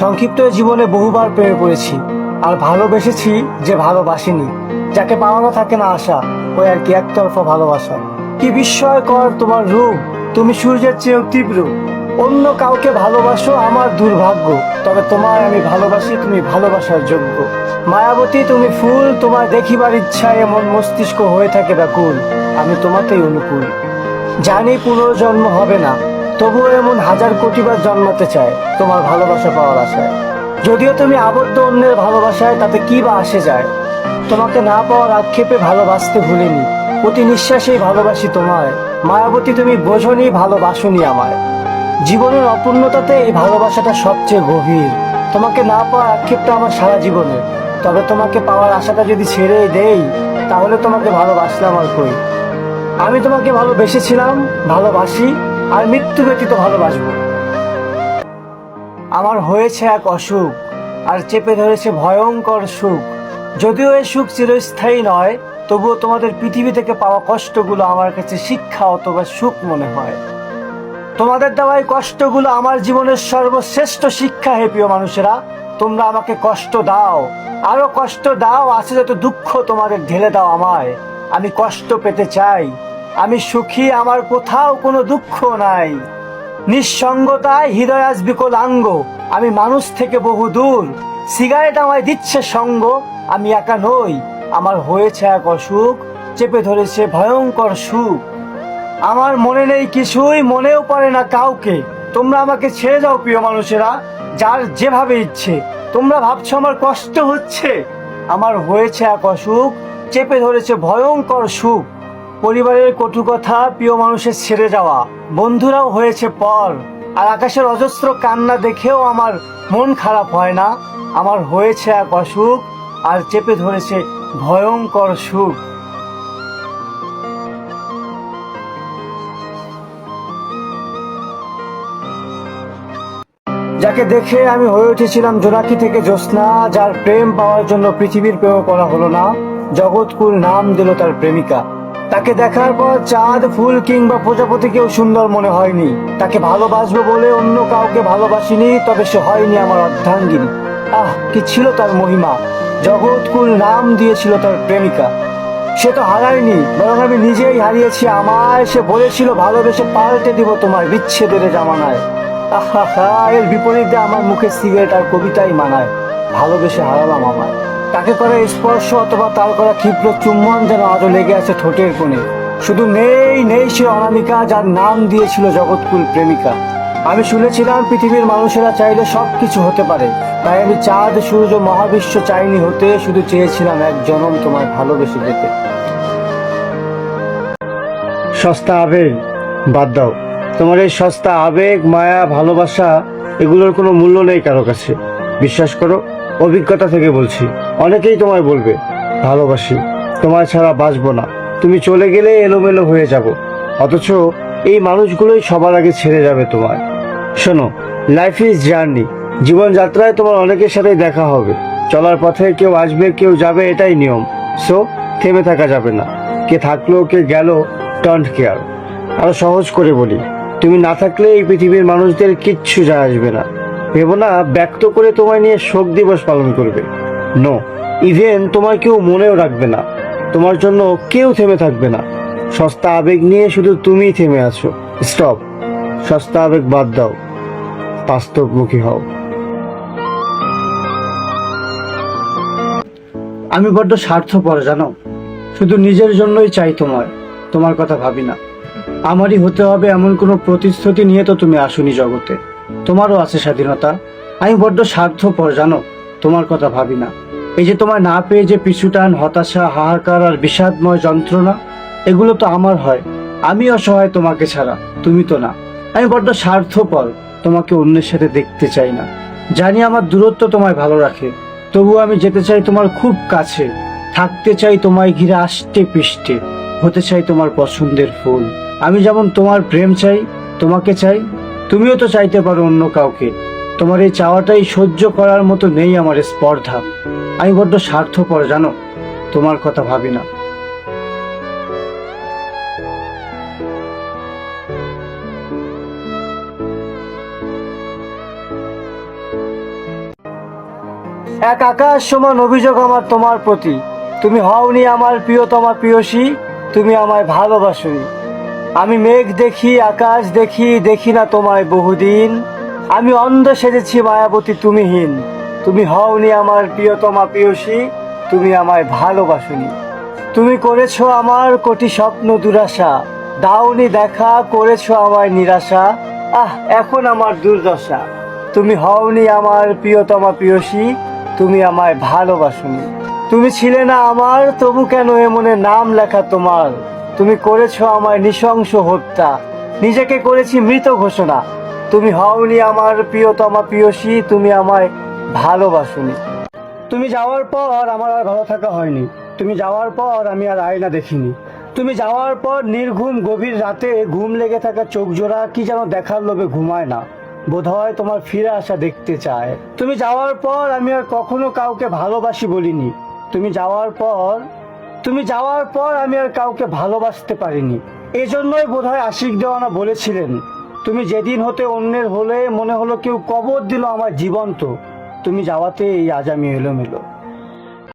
সংক্ষিপ্ত জীবনে বহুবার প্রেমে পড়েছি। আর ভালোবেসেছি যে ভালোবাসিনি, যাকে পাওয়ানো থাকে না আশা, ওই আর কি একতরফা ভালোবাসা। কি বিস্ময়কর তোমার রূপ, তুমি সূর্যের চেয়েও তীব্র। অন্য কাউকে ভালোবাসো আমার দুর্ভাগ্য, তবে তোমার আমি ভালোবাসি, তুমি ভালোবাসার যোগ্য। মায়াবতী, তুমি ফুল, তোমার দেখিবার ইচ্ছায় এমন মস্তিষ্ক হয়ে থাকে ব্যাকুল, আমি তোমাতেই অনুকূল। জানি পুনর্জন্ম হবে না তবুও এমন হাজার কোটিবার জন্মাতে চায়, তোমার ভালোবাসা পাওয়ার আশায়। যদিও তুমি আবদ্ধ অন্যের ভালোবাসায়, তাতে কি বা আসে যায়? তোমাকে না পাওয়ার আক্ষেপে ভালোবাসতে ভুলিনি। প্রতি নিঃশ্বাসেই ভালোবাসি তোমায়। মায়াবতী, তুমি বোঝনি, ভালোবাসনি আমায়। জীবনের অপূর্ণতাতে এই ভালোবাসাটা সবচেয়ে গভীর। তোমাকে না পাওয়ার আক্ষেপটা আমার সারা জীবনে। তবে তোমাকে পাওয়ার আশাটা যদি ছেড়ে দেই, তাহলে তোমাকে ভালোবাসলাম আর কই? আমি তোমাকে ভালোবেসেছিলাম, ভালোবাসি আর মৃত্যু ব্যতীত ভালোবাসবো। আমার হয়েছে এক অসুখ, আর চেপে ধরেছে ভয়ঙ্কর সুখ। যদিও এই সুখ চিরস্থায়ী নয়, তবুও তোমাদের পৃথিবী থেকে পাওয়া কষ্টগুলো আমার কাছে শিক্ষা অথবা সুখ মনে হয়। তোমাদের দেওয়া এই কষ্টগুলো আমার জীবনের সর্বশ্রেষ্ঠ শিক্ষা হে প্রিয় মানুষেরা। তোমরা আমাকে কষ্ট দাও, আরও কষ্ট দাও, আছে যত দুঃখ তোমাদের ঢেলে দাও আমায়। আমি কষ্ট পেতে চাই আমি সুখী, আমার কোথাও কোনো দুঃখ নাই। নিঃসঙ্গতায় হৃদয় আজ বিকলাঙ্গ। আমি মানুষ থেকে বহু দূর। সিগারেট আমায় দিচ্ছে সঙ্গ। আমি একা নই। আমার হয়েছে এক অসুখ, চেপে ধরেছে ভয়ঙ্কর সুখ। আমার মনে নেই কিছুই, মনেও পড়ে না কাউকে। তোমরা আমাকে ছেড়ে যাও প্রিয় মানুষেরা, যার যেভাবে ইচ্ছে। তোমরা ভাবছ আমার কষ্ট হচ্ছে? আমার হয়েছে এক অসুখ, চেপে ধরেছে ভয়ঙ্কর সুখ। পরিবারের কটু কথা প্রিয় মানুষের ছেড়ে যাওয়া। বন্ধুরাও হয়েছে পর। আর আকাশের অজস্র কান্না দেখেও আমার মন খারাপ হয় না। আমার হয়েছে এক অসুখ, আর চেপে ধরেছে ভয়ঙ্কর সুখ। যাকে দেখে আমি হয়ে উঠেছিলাম জোনাকি থেকে জ্যোৎস্না, যার প্রেম পাওয়ার জন্য পৃথিবীর প্রেম করা হলো না। জগৎকুল নাম দিল তার প্রেমিকা। তাকে দেখার পর চাঁদ, ফুল কিংবা প্রজাপতি কেউ সুন্দর মনে হয়নি। তাকে ভালোবাসবো বলে অন্য কাউকে ভালোবাসিনি, তবে সে হয়নি আমার অর্ধাঙ্গিনী। আহ, কি ছিল তার মহিমা? জগৎকুল নাম দিয়েছিল তার প্রেমিকা। সে তো হারায়নি, বরং আমি নিজেই হারিয়েছি আমায়। সে বলেছিল, ভালোবেসে পাল্টে দিব তোমার বিচ্ছেদের জামানায়। আহা, এর বিপরীতে আমার মুখে সিগারেট আর কবিতাই মানায়। ভালোবেসে হারালাম আমায়। তাকে করা স্পর্শ অথবা তার করা ক্ষিপ্র চুম্বন যেন আজও লেগে আছে ঠোঁটের কোণে। শুধু নেই নেই সে অনামিকা যার নাম দিয়েছিল জগৎকুল প্রেমিকা। আমি শুনেছিলাম পৃথিবীর মানুষেরা চাইলে সব কিছু হতে পারে। তাই আমি চাঁদ, সূর্য, মহাবিশ্ব চাইনি হতে, শুধু চেয়েছিলাম এক জনম তোমায় ভালোবেসে যেতে। সস্তা আবেগ, বাদ দাও। তোমার এই সস্তা আবেগ, মায়া, ভালোবাসা, এগুলোর কোনো মূল্য নেই কারও কাছে। বিশ্বাস করো অভিজ্ঞতা থেকে বলছি। অনেকেই তোমায় বলবে, ভালোবাসি, তোমায় ছাড়া বাঁচবো না। তুমি চলে গেলে এলোমেলো হয়ে যাব। অথচ এই মানুষগুলোই সবার আগে ছেড়ে যাবে তোমায়। শোনো লাইফ ইজ জার্নি জীবনযাত্রায় তোমার অনেকের সাথেই দেখা হবে। চলার পথে কেউ আসবে, কেউ যাবে, এটাই নিয়ম। সো থেমে থাকা যাবে না। কে থাকল, কে গেল ডন্ট কেয়ার আরও সহজ করে বলি, তুমি না থাকলে এই পৃথিবীর মানুষদের কিচ্ছু যায় আসবে না। ভেবো না ব্যক্ত করে তোমায় নিয়ে শোক দিবস পালন করবে। নো, ইভেন তোমার কেউ মনেও রাখবে না। তোমার জন্য কেউ থেমে থাকবে না। সস্তা আবেগ নিয়ে শুধু তুমিই থেমে আছো। স্টপ। সস্তা আবেগ বাদ দাও। বাস্তবমুখী হও। আমি বড্ড স্বার্থপর, জানো? শুধু নিজের জন্যই চাই তোমার তোমার কথা ভাবি না। আমারই হতে হবে এমন কোনো প্রতিশ্রুতি নিয়ে তো তুমি আসুনি জগতে। তোমারও আছে স্বাধীনতা। আমি বড্ড স্বার্থপর, জানো? তোমার কথা ভাবি না। এই যে তোমার না পেয়ে যে পিছুটান, হতাশা, হাহাকার আর বিষাদময় যন্ত্রণা, এগুলো তো আমার হয়। আমি অসহায় তোমাকে ছাড়া, তুমি তো না। আমি বড্ড স্বার্থপর, তোমাকে অন্যের সাথে দেখতে চাই না। জানি আমার দূরত্ব তোমায় ভালো রাখে। তবু আমি যেতে চাই তোমার খুব কাছে। থাকতে চাই তোমায় ঘিরে আষ্টে পৃষ্ঠে। হতে চাই তোমার পছন্দের ফুল। আমি যেমন তোমার প্রেম চাই, তোমাকে চাই তুমিও তো চাইতে পারো অন্য কাউকে। তোমার এই চাওয়াটাই সহ্য করার মতো নেই আমার স্পর্ধা। আমি বড্ড স্বার্থপর, জানো? তোমার কথা ভাবি না। এক আকাশ সমান অভিযোগ আমার তোমার প্রতি। তুমি হওনি আমার প্রিয়তমা প্রিয়সী, তুমি আমায় ভালোবাসনি। আমি মেঘ দেখি, আকাশ দেখি দেখি না তোমায় বহুদিন। আমি অন্ধ সেজেছি মায়াবতী, তুমিহীন। তুমি হওনি আমার প্রিয়তমা প্রিয়সী, তুমি আমায় ভালোবাসনি। তুমি করেছ আমার কোটি স্বপ্ন দুরাশা, দাওনি দেখা করেছ আমায় নিরাশা। আহ, এখন আমার দুর্দশা। তুমি হওনি আমার প্রিয়তমা প্রিয়সী, তুমি আমায় ভালোবাসনি। তুমি ছিলে না আমার, তবু কেন এমনে নাম লেখা তোমার? তুমি করেছ আমায় নৃশংস হত্যা। নিজেকে করেছি মৃত ঘোষণা। তুমি হওনি আমার প্রিয়তমা প্রিয়সী, তুমি আমায় ভালোবাসনি। তুমি যাওয়ার পর আমার আর ভালো থাকা হয়নি। তুমি যাওয়ার পর আমি আর আয়না দেখিনি। তুমি যাওয়ার পর নির্ঘুম গভীর রাতে ঘুম লেগে থাকা চোখ জোড়া কি যেন দেখার লোভে ঘুমায় না। বোধহয় তোমার ফিরে আসা দেখতে চায়। তুমি যাওয়ার পর আমি আর কখনো কাউকে ভালোবাসি বলিনি। তুমি যাওয়ার পর তুমি যাওয়ার পর আমি আর কাউকে ভালোবাসতে পারিনি। এজন্যই বোধহয় আশিক দেওয়ানা বলেছিলেন, তুমি যেদিন হতে অন্যের হলে মনে হলো কেউ কবর দিল আমার জীবন্ত তুমি যাওয়াতে এই আজ আমি এলোমেলো।